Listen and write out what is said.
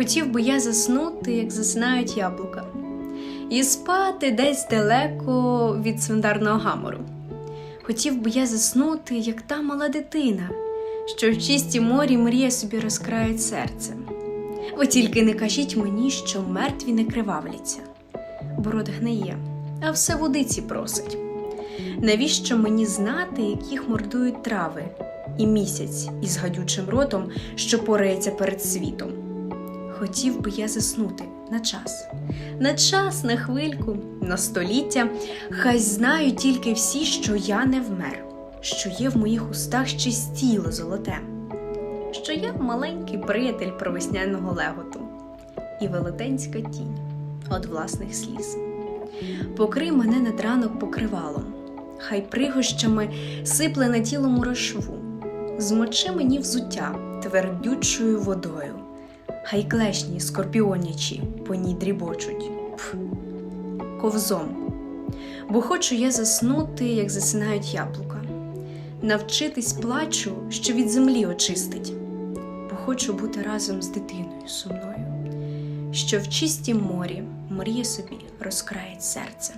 Хотів би я заснути, як засинають яблука, і спати десь далеко від свиндарного гамору. Хотів би я заснути, як та мала дитина, що в чистім морі мріє собі розкрають серце. Ви тільки не кажіть мені, що мертві не кривавляться, бо рот гниє, а все водиці просить. Навіщо мені знати, яких мордують трави, і місяць із гадючим ротом, що порається перед світом? Хотів би я заснути на час, на час, на хвильку, на століття. Хай знають тільки всі, що я не вмер, що є в моїх устах ще стіло золоте, що я маленький приятель провесняного леготу і велетенська тінь від власних сліз. Покрий мене над ранок покривалом, хай пригощами сипле на тіло мурашву, змочи мені взуття твердючою водою, хай клешні скорпіонячі по ній дрібочуть, Пф, ковзом. Бо хочу я заснути, як засинають яблука, навчитись плачу, що від землі очистить, бо хочу бути разом з дитиною сумною, що в чистім морі мріє собі розкраїть серце.